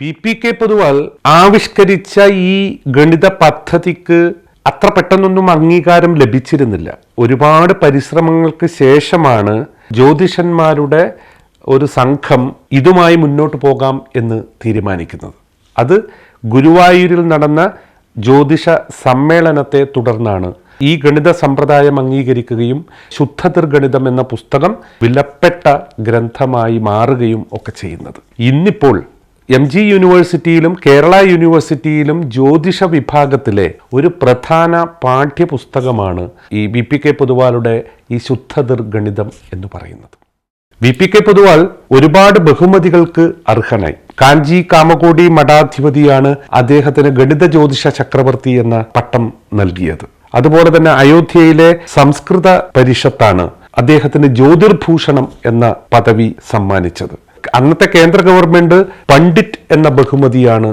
P P K Poduval ആവിഷ്കരിച്ച ഈ ഗണിത പദ്ധതിക്ക് അത്ര പെട്ടെന്നൊന്നും അംഗീകാരം ലഭിച്ചിരുന്നില്ല. ഒരുപാട് പരിശ്രമങ്ങൾക്ക് ശേഷമാണ് ജ്യോതിഷന്മാരുടെ ഒരു സംഘം ഇതുമായി മുന്നോട്ട് പോകാം എന്ന് തീരുമാനിക്കുന്നത്. അത് ഗുരുവായൂരിൽ നടന്ന ജ്യോതിഷ സമ്മേളനത്തെ തുടർന്നാണ് ഈ ഗണിത സമ്പ്രദായം അംഗീകരിക്കുകയും ശുദ്ധതിർഗണിതം എന്ന പുസ്തകം വിലപ്പെട്ട ഗ്രന്ഥമായി മാറുകയും ഒക്കെ ചെയ്യുന്നത്. ഇന്നിപ്പോൾ എം ജി യൂണിവേഴ്സിറ്റിയിലും കേരള യൂണിവേഴ്സിറ്റിയിലും ജ്യോതിഷ വിഭാഗത്തിലെ ഒരു പ്രധാന പാഠ്യപുസ്തകമാണ് ഈ വി പി കെ പൊതുവാളുടെ ഈ ശുദ്ധദുർഗണിതം എന്ന് പറയുന്നത്. വി പി കെ പൊതുവാൾ ഒരുപാട് ബഹുമതികൾക്ക് അർഹനായി. കാഞ്ചി കാമകോടി മഠാധിപതിയാണ് അദ്ദേഹത്തിന് ഗണിത ജ്യോതിഷ ചക്രവർത്തി എന്ന പട്ടം നൽകിയത്. അതുപോലെ തന്നെ അയോധ്യയിലെ സംസ്കൃത പരിഷത്താണ് അദ്ദേഹത്തിന് ജ്യോതിർഭൂഷണം എന്ന പദവി സമ്മാനിച്ചത്. അന്നത്തെ കേന്ദ്ര ഗവൺമെന്റ് പണ്ഡിറ്റ് എന്ന ബഹുമതിയാണ്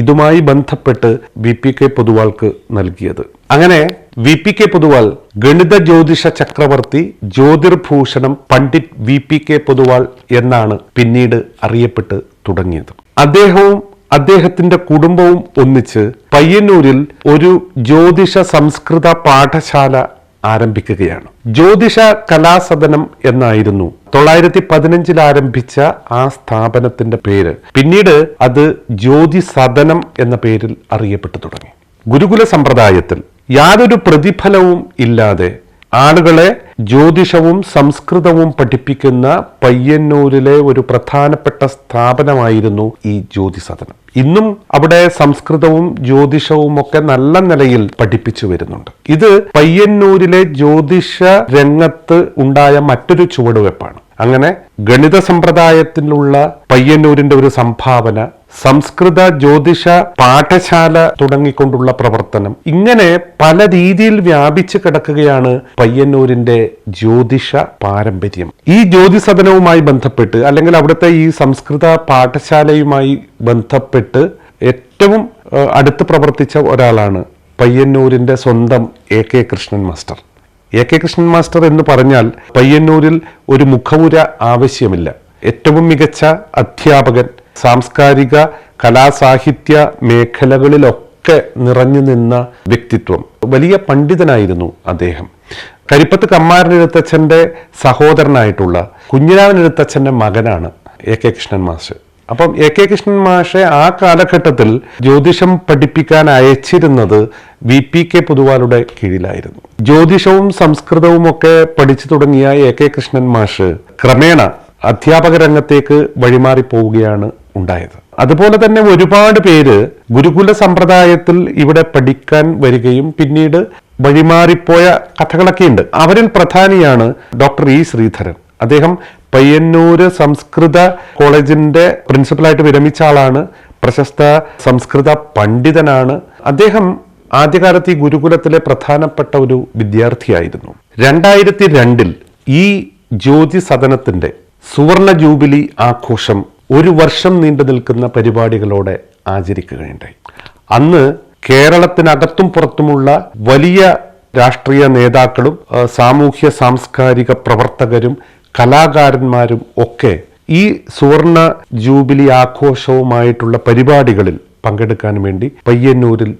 ഇതുമായി ബന്ധപ്പെട്ട് വി പി കെ പൊതുവാൾക്ക് നൽകിയത്. അങ്ങനെ വി പി കെ പൊതുവാൾ ഗണിത ജ്യോതിഷ ചക്രവർത്തി ജ്യോതിർഭൂഷണം Pandit V P K Poduval എന്നാണ് പിന്നീട് അറിയപ്പെട്ട് തുടങ്ങിയത്. അദ്ദേഹവും അദ്ദേഹത്തിന്റെ കുടുംബവും ഒന്നിച്ച് പയ്യന്നൂരിൽ ഒരു ജ്യോതിഷ സംസ്കൃത പാഠശാല ആരംഭിക്കുകയാണ്. ജ്യോതിഷ കലാസദനം എന്നായിരുന്നു തൊള്ളായിരത്തി പതിനഞ്ചിൽ ആരംഭിച്ച ആ സ്ഥാപനത്തിന്റെ പേര്. പിന്നീട് അത് ജ്യോതി സദനം എന്ന പേരിൽ അറിയപ്പെട്ടു തുടങ്ങി. ഗുരുകുല സമ്പ്രദായത്തിൽ യാതൊരു പ്രതിഫലവും ഇല്ലാതെ ആളുകളെ ജ്യോതിഷവും സംസ്കൃതവും പഠിപ്പിക്കുന്ന പയ്യന്നൂരിലെ ഒരു പ്രധാനപ്പെട്ട സ്ഥാപനമായിരുന്നു ഈ ജ്യോതിസദനം ഇന്നും അവിടെ സംസ്കൃതവും ജ്യോതിഷവും ഒക്കെ നല്ല നിലയിൽ പഠിപ്പിച്ചു വരുന്നുണ്ട്. ഇത് പയ്യന്നൂരിലെ ജ്യോതിഷ രംഗത്ത് ഉണ്ടായ മറ്റൊരു ചുവടുവെപ്പാണ്. അങ്ങനെ ഗണിത സമ്പ്രദായത്തിലുള്ള പയ്യന്നൂരിന്റെ ഒരു സംഭാവന സംസ്കൃത ജ്യോതിഷ പാഠശാല തുടങ്ങിക്കൊണ്ടുള്ള പ്രവർത്തനം. ഇങ്ങനെ പല രീതിയിൽ വ്യാപിച്ചു കിടക്കുകയാണ് പയ്യന്നൂരിന്റെ ജ്യോതിഷ പാരമ്പര്യം. ഈ ജ്യോതിസദനവുമായി ബന്ധപ്പെട്ട് അല്ലെങ്കിൽ അവിടുത്തെ ഈ സംസ്കൃത പാഠശാലയുമായി ബന്ധപ്പെട്ട് ഏറ്റവും അടുത്ത് പ്രവർത്തിച്ച ഒരാളാണ് പയ്യന്നൂരിന്റെ സ്വന്തം A K Krishnan master. A K Krishnan master എന്ന് പറഞ്ഞാൽ പയ്യന്നൂരിൽ ഒരു മുഖവുര ആവശ്യമില്ല. ഏറ്റവും മികച്ച അധ്യാപകൻ സാംസ്കാരിക കലാസാഹിത്യ മേഖലകളിലൊക്കെ നിറഞ്ഞു നിന്ന വ്യക്തിത്വം. വലിയ പണ്ഡിതനായിരുന്നു അദ്ദേഹം. കരിപ്പത്ത് കമ്മാരൻ എഴുത്തച്ഛന്റെ സഹോദരനായിട്ടുള്ള കുഞ്ഞിരാമൻ എഴുത്തച്ഛന്റെ മകനാണ് എ കെ കൃഷ്ണൻ മാഷ്. അപ്പം എ കെ കൃഷ്ണൻ മാഷെ ആ കാലഘട്ടത്തിൽ ജ്യോതിഷം പഠിപ്പിക്കാൻ അയച്ചിരുന്നത് വി പി കെ പൊതുവാളുടെ കീഴിലായിരുന്നു. ജ്യോതിഷവും സംസ്കൃതവും ഒക്കെ പഠിച്ചു തുടങ്ങിയ എ കെ കൃഷ്ണൻ മാഷ് ക്രമേണ അധ്യാപക രംഗത്തേക്ക് വഴിമാറി പോവുകയാണ് ഉണ്ടായത്. അതുപോലെ തന്നെ ഒരുപാട് പേര് ഗുരുകുല സമ്പ്രദായത്തിൽ ഇവിടെ പഠിക്കാൻ വരികയും പിന്നീട് വഴിമാറിപ്പോയ കഥകളൊക്കെ ഉണ്ട് അവരിൽ പ്രധാനിയാണ് ഡോക്ടർ ഇ ശ്രീധരൻ. അദ്ദേഹം പയ്യന്നൂര് സംസ്കൃത കോളേജിന്റെ പ്രിൻസിപ്പലായിട്ട് വിരമിച്ച ആളാണ്. പ്രശസ്ത സംസ്കൃത പണ്ഡിതനാണ്. അദ്ദേഹം ആദ്യകാലത്ത് ഈ ഗുരുകുലത്തിലെ പ്രധാനപ്പെട്ട ഒരു വിദ്യാർത്ഥിയായിരുന്നു. രണ്ടായിരത്തി രണ്ടിൽ ഈ ജ്യോതി സദനത്തിന്റെ സുവർണ ജൂബിലി ആഘോഷം ഒരു വർഷം നീണ്ടു നിൽക്കുന്ന പരിപാടികളോടെ ആചരിക്കുകയുണ്ടായി. അന്ന് കേരളത്തിനകത്തും പുറത്തുമുള്ള വലിയ രാഷ്ട്രീയ നേതാക്കളും സാമൂഹ്യ സാംസ്കാരിക പ്രവർത്തകരും കലാകാരന്മാരും ഒക്കെ ഈ സുവർണ ജൂബിലി ആഘോഷവുമായിട്ടുള്ള പരിപാടികളിൽ പങ്കെടുക്കാൻ വേണ്ടി പയ്യന്നൂരിൽ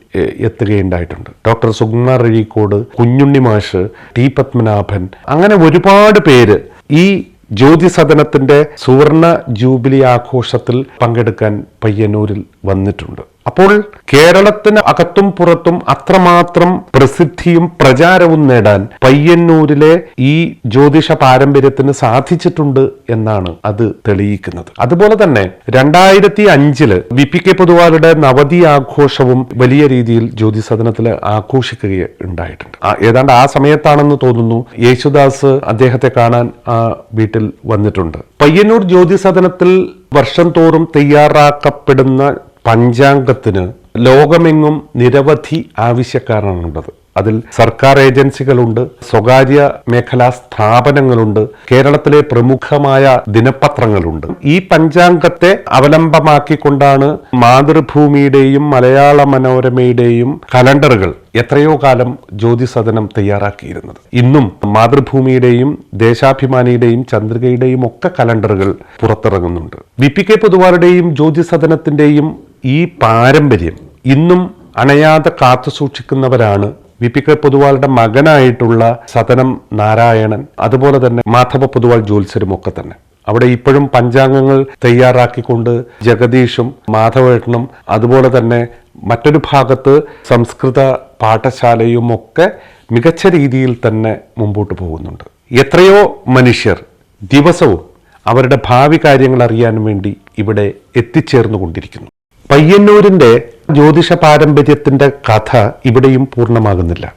എത്തുകയുണ്ടായിട്ടുണ്ട്. ഡോക്ടർ സുകുമാർ അഴീക്കോട് കുഞ്ഞുണ്ണി മാഷ് ടി പത്മനാഭൻ അങ്ങനെ ഒരുപാട് പേര് ഈ ജ്യോതി സദനത്തിന്റെ സുവർണ ജൂബിലി ആഘോഷത്തിൽ പങ്കെടുക്കാൻ പയ്യന്നൂരിൽ വന്നിട്ടുണ്ട്. അപ്പോൾ കേരളത്തിന് അകത്തും പുറത്തും അത്രമാത്രം പ്രസിദ്ധിയും പ്രചാരവും നേടാൻ പയ്യന്നൂരിലെ ഈ ജ്യോതിഷ പാരമ്പര്യത്തിന് സാധിച്ചിട്ടുണ്ട് എന്നാണ് അത് തെളിയിക്കുന്നത്. അതുപോലെ തന്നെ രണ്ടായിരത്തി അഞ്ചിൽ വി പി കെ പൊതുവാളുടെ നവതി ആഘോഷവും വലിയ രീതിയിൽ ജ്യോതിസദനത്തിൽ ആഘോഷിക്കുകയുണ്ടായിട്ടുണ്ട് ഏതാണ്ട് ആ സമയത്താണെന്ന് തോന്നുന്നു യേശുദാസ് അദ്ദേഹത്തെ കാണാൻ ആ വീട്ടിൽ വന്നിട്ടുണ്ട്. പയ്യന്നൂർ ജ്യോതിസദനത്തിൽ വർഷം തോറും തയ്യാറാക്കപ്പെടുന്ന പഞ്ചാംഗത്തിന് ലോകമെങ്ങും നിരവധി ആവശ്യക്കാരാണുള്ളത്. അതിൽ സർക്കാർ ഏജൻസികളുണ്ട് സ്വകാര്യ മേഖലാ സ്ഥാപനങ്ങളുണ്ട് കേരളത്തിലെ പ്രമുഖമായ ദിനപത്രങ്ങളുണ്ട്. ഈ പഞ്ചാംഗത്തെ അവലംബമാക്കിക്കൊണ്ടാണ് മാതൃഭൂമിയുടെയും മലയാള മനോരമയുടെയും കലണ്ടറുകൾ എത്രയോ കാലം ജ്യോതിസദനം തയ്യാറാക്കിയിരുന്നത്. ഇന്നും മാതൃഭൂമിയുടെയും ദേശാഭിമാനിയുടെയും ചന്ദ്രികയുടെയും ഒക്കെ കലണ്ടറുകൾ പുറത്തിറങ്ങുന്നുണ്ട്. വി പി കെ പൊതുവാളുടെയും ജ്യോതിസദനത്തിന്റെയും ഈ പാരമ്പര്യം ഇന്നും അണയാതെ കാത്തു സൂക്ഷിക്കുന്നവരാണ് വി പി കെ പൊതുവാളുടെ മകനായിട്ടുള്ള സദനം നാരായണൻ അതുപോലെ തന്നെ മാധവ പൊതുവാൾ ജ്യോത്സരും ഒക്കെ തന്നെ. അവിടെ ഇപ്പോഴും പഞ്ചാംഗങ്ങൾ തയ്യാറാക്കിക്കൊണ്ട് ജഗദീഷും മാധവേട്ടനും അതുപോലെ തന്നെ മറ്റൊരു ഭാഗത്ത് സംസ്കൃത പാഠശാലയും ഒക്കെ മികച്ച രീതിയിൽ തന്നെ മുമ്പോട്ട് പോകുന്നുണ്ട്. എത്രയോ മനുഷ്യർ ദിവസവും അവരുടെ ഭാവി കാര്യങ്ങൾ അറിയാൻ വേണ്ടി ഇവിടെ എത്തിച്ചേർന്നുകൊണ്ടിരിക്കുന്നു. പയ്യന്നൂരിന്റെ ജ്യോതിഷ പാരമ്പര്യത്തിന്റെ കഥ ഇവിടെയും പൂർണമാകുന്നില്ല.